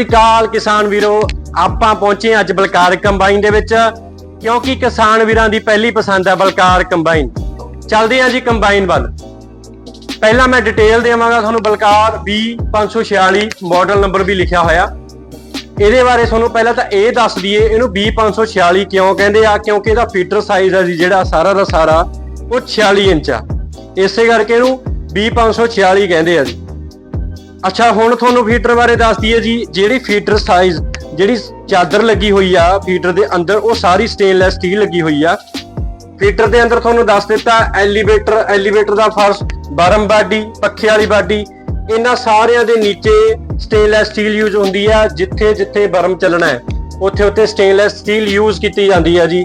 ਸਤਿ ਕਿਸਾਨ ਵੀਰੋ, ਆਪਾਂ ਪਹੁੰਚੇ ਅੱਜ ਬਲਕਾਰ ਕੰਬਾਈਨ ਦੇ ਵਿੱਚ, ਕਿਉਂਕਿ ਕਿਸਾਨ ਵੀਰਾਂ ਦੀ ਪਹਿਲੀ ਪਸੰਦ ਹੈ ਬਲਕਾਰ ਕੰਬਾਈਨ। ਚੱਲਦੇ ਹਾਂ ਜੀ ਕੰਬਾਈਨ ਵੱਲ। ਪਹਿਲਾਂ ਮੈਂ ਡਿਟੇਲ ਦੇਵਾਂਗਾ ਤੁਹਾਨੂੰ, ਬਲਕਾਰ B546 ਮਾਡਲ ਨੰਬਰ ਵੀ ਲਿਖਿਆ ਹੋਇਆ। ਇਹਦੇ ਬਾਰੇ ਤੁਹਾਨੂੰ ਪਹਿਲਾਂ ਤਾਂ ਇਹ ਦੱਸ ਦਈਏ, ਇਹਨੂੰ B546 ਕਿਉਂ ਕਹਿੰਦੇ ਆ? ਕਿਉਂਕਿ ਇਹਦਾ ਫੀਟਰ ਸਾਈਜ਼ ਆ ਜੀ, ਜਿਹੜਾ ਸਾਰਾ ਦਾ ਸਾਰਾ, ਉਹ 46 ਇੰਚ ਆ। ਇਸੇ ਕਰਕੇ ਇਹਨੂੰ B546 ਕਹਿੰਦੇ ਆ ਜੀ। ਅੱਛਾ, ਹੁਣ ਤੁਹਾਨੂੰ ਫੀਟਰ ਬਾਰੇ ਦੱਸ ਦਈਏ ਜੀ, ਜਿਹੜੀ ਫੀਟਰ ਸਾਈਜ਼ ਜਿਹੜੀ ਚਾਦਰ ਲੱਗੀ ਹੋਈ ਆ ਫੀਟਰ ਦੇ ਅੰਦਰ, ਉਹ ਸਾਰੀ ਸਟੇਨਲੈਸ ਸਟੀਲ ਲੱਗੀ ਹੋਈ ਆ। ਫੀਟਰ ਦੇ ਅੰਦਰ ਤੁਹਾਨੂੰ ਦੱਸ ਦਿੱਤਾ ਐਲੀਵੇਟਰ ਐਲੀਵੇਟਰ ਦਾ ਫਰਸ਼, ਬਰਮ ਬਾਡੀ, ਪੱਖੇ ਵਾਲੀ ਬਾਡੀ, ਇਹਨਾਂ ਸਾਰਿਆਂ ਦੇ ਨੀਚੇ ਸਟੇਨਲੈਸ ਸਟੀਲ ਯੂਜ਼ ਹੁੰਦੀ ਆ, ਜਿੱਥੇ ਜਿੱਥੇ ਬਰਮ ਚੱਲਣਾ ਹੈ, ਉੱਥੇ ਉੱਥੇ ਸਟੇਨਲੈਸ ਸਟੀਲ ਯੂਜ਼ ਕੀਤੀ ਜਾਂਦੀ ਆ ਜੀ।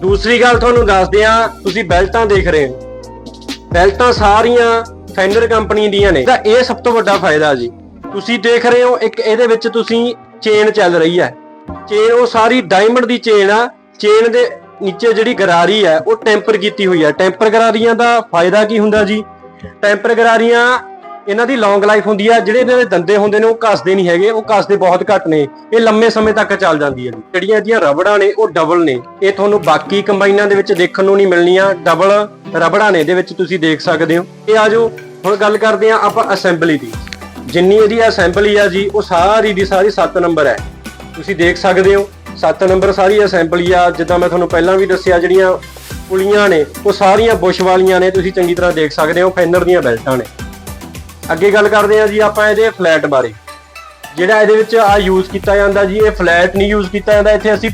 ਦੂਸਰੀ ਗੱਲ ਤੁਹਾਨੂੰ ਦੱਸਦੇ ਆ ਤੁਸੀਂ ਬੈਲਟਾਂ ਦੇਖ ਰਹੇ ਹੋ। ਬੈਲਟਾਂ ਸਾਰੀਆਂ ਫੈਂਡਰ ਕੰਪਨੀ ਦੀਆਂ ਨੇ। ਤਾਂ ਇਹ ਸਭ ਤੋਂ ਵੱਡਾ ਫਾਇਦਾ ਜੀ। ਤੁਸੀਂ ਦੇਖ ਰਹੇ ਹੋ, ਇੱਕ ਇਹਦੇ ਵਿੱਚ ਤੁਸੀਂ ਚੇਨ ਚੱਲ ਰਹੀ ਹੈ। ਚੇਨ, ਉਹ ਸਾਰੀ ਡਾਇਮੰਡ ਦੀ ਚੇਨ ਆ। ਚੇਨ ਦੇ ਨੀਚੇ ਜਿਹੜੀ ਗਰਾਰੀ ਹੈ, ਉਹ ਟੈਂਪਰ ਕੀਤੀ ਹੋਈ ਹੈ। ਟੈਂਪਰ ਗਰਾਰੀਆਂ ਦਾ ਫਾਇਦਾ ਕੀ ਹੁੰਦਾ ਜੀ? ਟੈਂਪਰ ਗਰਾਰੀਆਂ, ਇਹਨਾਂ ਦੀ ਲੌਂਗ ਲਾਈਫ ਹੁੰਦੀ ਆ ਜਿਹੜੇ ਇਹਨਾਂ ਦੇ ਦੰਦੇ ਹੁੰਦੇ ਨੇ, ਉਹ ਘਸਦੇ ਨਹੀਂ ਹੈਗੇ। ਉਹ ਘਸਦੇ ਬਹੁਤ ਘੱਟ ਨੇ। ਇਹ ਲੰਮੇ ਸਮੇਂ ਤੱਕ ਚੱਲ ਜਾਂਦੀ ਹੈ ਜੀ ਜਿਹੜੀਆਂ ਇਹਦੀਆਂ ਰਬੜਾਂ ਨੇ, ਉਹ ਡਬਲ ਨੇ। ਇਹ ਤੁਹਾਨੂੰ ਬਾਕੀ ਕੰਬਾਈਨਾਂ ਦੇ ਵਿੱਚ ਦੇਖਣ ਨੂੰ ਨਹੀਂ ਮਿਲਣੀਆਂ। ਡਬਲ ਰਬੜਾਂ ਨੇ, ਇਹਦੇ ਵਿੱਚ ਤੁਸੀਂ ਦੇਖ ਸਕਦੇ ਹੋ। ਇਹ ਆਜੋ ਹੁਣ ਗੱਲ ਕਰਦੇ ਆ ਆਪਾਂ ਅਸੈਂਬਲੀ ਦੀ। ਜਿੰਨੀ ਇਹਦੀ ਅਸੈਂਬਲੀ ਆ ਜੀ, ਉਹ ਸਾਰੀ ਦੀ ਸਾਰੀ 7 ਨੰਬਰ ਹੈ ਤੁਸੀਂ ਦੇਖ ਸਕਦੇ ਹੋ 7 ਨੰਬਰ ਸਾਰੀ ਅਸੈਂਬਲੀ ਆ। ਜਿੱਦਾਂ ਮੈਂ ਤੁਹਾਨੂੰ ਪਹਿਲਾਂ ਵੀ ਦੱਸਿਆ, ਜਿਹੜੀਆਂ ਪੁਲੀਆਂ ਨੇ, ਉਹ ਸਾਰੀਆਂ ਬੁਸ਼ ਵਾਲੀਆਂ ਨੇ। ਤੁਸੀਂ ਚੰਗੀ ਤਰ੍ਹਾਂ ਦੇਖ ਸਕਦੇ ਹੋ ਫੈਨਰ ਦੀਆਂ ਬੈਲਟਾਂ ਨੇ। ਅੱਗੇ ਗੱਲ ਕਰਦੇ ਆ ਜੀ, ਆਪਾਂ ਇਹਦੇ ਫਲੈਟ ਬਾਰੇ। ਜਿਹੜਾ ਇਹਦੇ ਵਿੱਚ ਆ ਯੂਜ਼ ਕੀਤਾ ਜਾਂਦਾ ਜੀ, ਇਹ ਫਲੈਟ ਨਹੀਂ ਯੂਜ਼ ਕੀਤਾ ਜਾਂਦਾ। ਇੱਥੇ ਅਸੀਂ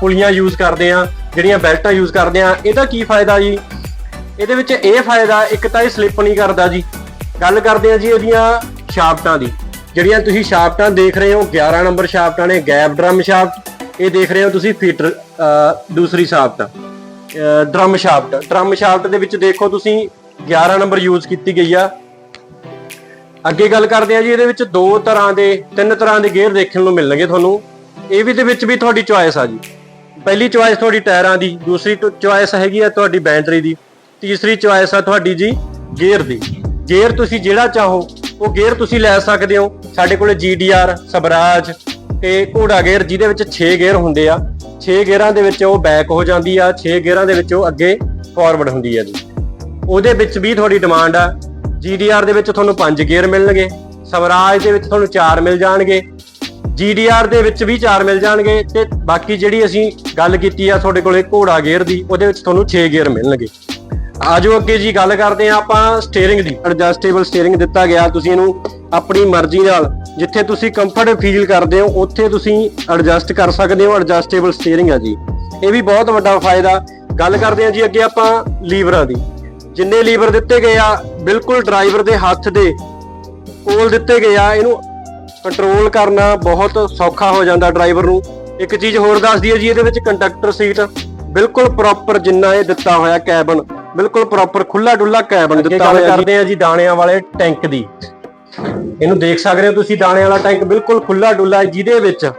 ਪੁਲੀਆਂ ਯੂਜ਼ ਕਰਦੇ ਆ ਜਿਹੜੀਆਂ ਬੈਲਟਾਂ ਯੂਜ਼ ਕਰਦੇ ਆ ਇਹਦਾ ਕੀ ਫਾਇਦਾ ਜੀ? ਇਹਦੇ ਵਿੱਚ ਇਹ ਫਾਇਦਾ, ਇੱਕ ਤਾਂ ਇਹ ਸਲਿੱਪ ਨਹੀਂ ਕਰਦਾ ਜੀ। ਗੱਲ ਕਰਦੇ ਆ ਜੀ ਇਹਦੀਆਂ ਸ਼ਾਫਟਾਂ ਦੀ। ਜਿਹੜੀਆਂ ਤੁਸੀਂ ਸ਼ਾਫਟਾਂ ਦੇਖ ਰਹੇ ਹੋ 11 ਨੰਬਰ ਸ਼ਾਫਟਾਂ ਨੇ, ਗੈਪ ਡਰਮ ਸ਼ਾਫਟ, ਇਹ ਦੇਖ ਰਹੇ ਹੋ ਤੁਸੀਂ ਫੀਟਰ ਦੂਸਰੀ shaft drum shaft. Drum shaft ਦੇ ਵਿੱਚ ਦੇਖੋ ਤੁਸੀਂ 11 ਨੰਬਰ ਯੂਜ਼ ਕੀਤੀ ਗਈ ਆ। ਅੱਗੇ ਗੱਲ ਕਰਦੇ ਆ ਜੀ, ਇਹਦੇ ਵਿੱਚ ਦੋ ਤਰ੍ਹਾਂ ਦੇ, ਤਿੰਨ ਤਰ੍ਹਾਂ ਦੇ ਗੇਅਰ ਦੇਖਣ ਨੂੰ ਮਿਲਣਗੇ ਤੁਹਾਨੂੰ। ਇਹ ਵੀ ਦੇ ਵਿੱਚ ਵੀ ਤੁਹਾਡੀ ਚੁਆਇਸ ਆ ਜੀ। ਪਹਿਲੀ ਚੁਆਇਸ ਤੁਹਾਡੀ ਟਾਇਰਾਂ ਦੀ, ਦੂਸਰੀ ਚੁਆਇਸ ਹੈਗੀ ਆ ਤੁਹਾਡੀ ਬੈਟਰੀ ਦੀ। ਤੀਸਰੀ ਚੁਆਇਸ ਆ ਤੁਹਾਡੀ ਜੀ, ਗੇਅਰ ਦੀ। ਗੇਅਰ ਤੁਸੀਂ ਜਿਹੜਾ ਚਾਹੋ, ਉਹ ਗੇਅਰ ਤੁਸੀਂ ਲੈ ਸਕਦੇ ਹੋ। ਸਾਡੇ ਕੋਲੇ GDR ਸਵਰਾਜ ਤੇ ਘੋੜਾ ਗੇਅਰ, ਜਿਹਦੇ ਵਿੱਚ 6 ਗੇਅਰ ਹੁੰਦੇ ਆ। 6 ਗੇਅਰਾਂ ਦੇ ਵਿੱਚ ਉਹ ਬੈਕ ਹੋ ਜਾਂਦੀ ਆ 6 ਗੇਅਰਾਂ ਦੇ ਵਿੱਚ ਉਹ ਅੱਗੇ ਫਾਰਵਰਡ ਹੁੰਦੀ ਆ ਜੀ। ਉਹਦੇ ਵਿੱਚ ਵੀ ਤੁਹਾਡੀ ਡਿਮਾਂਡ ਆ। GDR ਦੇ ਵਿੱਚ ਤੁਹਾਨੂੰ 5 ਗੇਅਰ ਮਿਲਣਗੇ। ਸਵਰਾਜ ਦੇ ਵਿੱਚ ਤੁਹਾਨੂੰ 4 ਮਿਲ ਜਾਣਗੇ। GDR ਦੇ ਵਿੱਚ ਵੀ 4 ਮਿਲ ਜਾਣਗੇ ਤੇ ਬਾਕੀ ਜਿਹੜੀ ਅਸੀਂ ਗੱਲ ਕੀਤੀ ਆ ਤੁਹਾਡੇ ਕੋਲੇ ਘੋੜਾ ਗੇਅਰ ਦੀ, ਉਹਦੇ ਵਿੱਚ ਤੁਹਾਨੂੰ 6 ਗੇਅਰ ਮਿਲਣਗੇ। ਆਜੋ ਅੱਗੇ ਜੀ, ਗੱਲ ਕਰਦੇ ਆ ਆਪਾਂ ਸਟੀਅਰਿੰਗ ਦੀ। ਐਡਜਸਟੇਬਲ ਸਟੀਅਰਿੰਗ ਦਿੱਤਾ ਗਿਆ, ਤੁਸੀਂ ਇਹਨੂੰ ਆਪਣੀ ਮਰਜ਼ੀ ਨਾਲ, ਜਿੱਥੇ ਤੁਸੀਂ ਕੰਫਰਟ ਫੀਲ ਕਰਦੇ ਹੋ, ਉੱਥੇ ਤੁਸੀਂ ਐਡਜਸਟ ਕਰ ਸਕਦੇ ਹੋ ਐਡਜਸਟੇਬਲ ਸਟੀਅਰਿੰਗ ਆ ਜੀ। ਇਹ ਵੀ ਬਹੁਤ ਵੱਡਾ ਫਾਇਦਾ। ਗੱਲ ਕਰਦੇ ਆ ਜੀ ਅੱਗੇ ਆਪਾਂ ਲੀਵਰਾਂ ਦੀ। ਜਿੰਨੇ ਲੀਵਰ ਦਿੱਤੇ ਗਏ ਆ, ਬਿਲਕੁਲ ਡਰਾਈਵਰ ਦੇ ਹੱਥ ਦੇ ਕੋਲ ਦਿੱਤੇ ਗਏ ਆ, ਇਹਨੂੰ ਕੰਟਰੋਲ ਕਰਨਾ ਬਹੁਤ ਸੌਖਾ ਹੋ ਜਾਂਦਾ ਡਰਾਈਵਰ ਨੂੰ। ਇੱਕ ਚੀਜ਼ ਹੋਰ ਦੱਸ ਦਈਏ ਜੀ, ਇਹਦੇ ਵਿੱਚ ਕੰਡਕਟਰ ਸੀਟ ਬਿਲਕੁਲ ਪ੍ਰੋਪਰ ਜਿੰਨਾ ਇਹ ਦਿੱਤਾ ਹੋਇਆ ਕੈਬਨ ਬਿਲਕੁਲ ਪ੍ਰੋਪਰ ਖੁੱਲਾ ਡੁੱਲਾ ਕੈਬਨ ਦਿੱਤਾ ਹੋਇਆ ਕਰਦੇ ਆ ਜੀ ਦਾਣਿਆਂ ਵਾਲੇ ਟੈਂਕ ਦੀ। ਇਹਨੂੰ ਦੇਖ ਸਕਦੇ ਹੋ ਤੁਸੀਂ ਦਾਣਿਆਂ ਵਾਲਾ ਟੈਂਕ ਬਿਲਕੁਲ ਖੁੱਲਾ ਡੁੱਲਾ ਹੈ, ਜਿਹਦੇ ਵਿੱਚ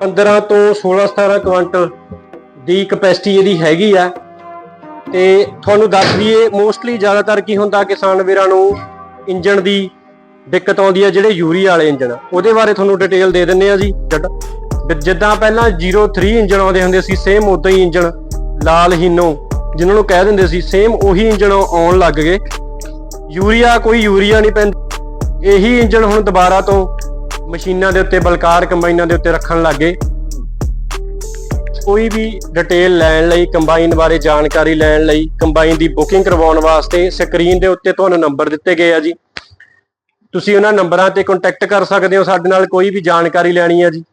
15 ਤੋਂ 16 17 ਕੁਇੰਟਲ ਦੀ ਕਪੈਸਿਟੀ ਇਹਦੀ ਹੈਗੀ ਆ। ਤੇ ਤੁਹਾਨੂੰ ਦੱਸ ਦਈਏ ਮੋਸਟਲੀ ਜ਼ਿਆਦਾਤਰ ਕੀ ਹੁੰਦਾ ਕਿਸਾਨ ਵੀਰਾਂ ਨੂੰ ਇੰਜਨ ਦੀ ਦਿੱਕਤ ਆਉਂਦੀ ਹੈ ਜਿਹੜੇ ਯੂਰੀ ਵਾਲੇ ਇੰਜਨ ਆ। ਉਹਦੇ ਬਾਰੇ ਤੁਹਾਨੂੰ ਡਿਟੇਲ ਦੇ ਦਿੰਨੇ ਆ ਜੀ। ਜਦ- ਜ- ਜਿੱਦਾਂ ਪਹਿਲਾਂ 03 ਇੰਜਨ ਆਉਂਦੇ ਹੁੰਦੇ ਸੀ ਸੇਮ ਉਦਾਂ ਹੀ ਇੰਜਨ ਲਾਲ ਹੀਨੋ। ਜਿਨ੍ਹਾਂ ਨੂੰ ਕਹਿ ਦਿੰਦੇ ਸੀ ਸੇਮ ਉਹੀ ਇੰਜਨ ਆਉਣ ਲੱਗ ਗਏ। ਯੂਰੀਆ ਕੋਈ ਯੂਰੀਆ ਨਹੀਂ ਪੈਂਦਾ। ਇਹੀ ਇੰਜਣ ਹੁਣ ਦੁਬਾਰਾ ਤੋਂ ਮਸ਼ੀਨਾਂ ਦੇ ਉੱਤੇ, ਬਲਕਾਰ ਕੰਬਾਈਨਾਂ ਦੇ ਉੱਤੇ ਰੱਖਣ ਲੱਗ ਗਏ। ਕੋਈ ਵੀ ਡਿਟੇਲ ਲੈਣ ਲਈ, ਕੰਬਾਈਨ ਬਾਰੇ ਜਾਣਕਾਰੀ ਲੈਣ ਲਈ, ਕੰਬਾਈਨ ਦੀ ਬੁਕਿੰਗ ਕਰਵਾਉਣ ਵਾਸਤੇ ਸਕਰੀਨ ਦੇ ਉੱਤੇ ਤੁਹਾਨੂੰ ਨੰਬਰ ਦਿੱਤੇ ਗਏ ਆ ਜੀ। ਤੁਸੀਂ ਉਹਨਾਂ ਨੰਬਰਾਂ ਤੇ ਕੰਟੈਕਟ ਕਰ ਸਕਦੇ ਹੋ, ਸਾਡੇ ਨਾਲ ਕੋਈ ਵੀ ਜਾਣਕਾਰੀ ਲੈਣੀ ਹੈ ਜੀ।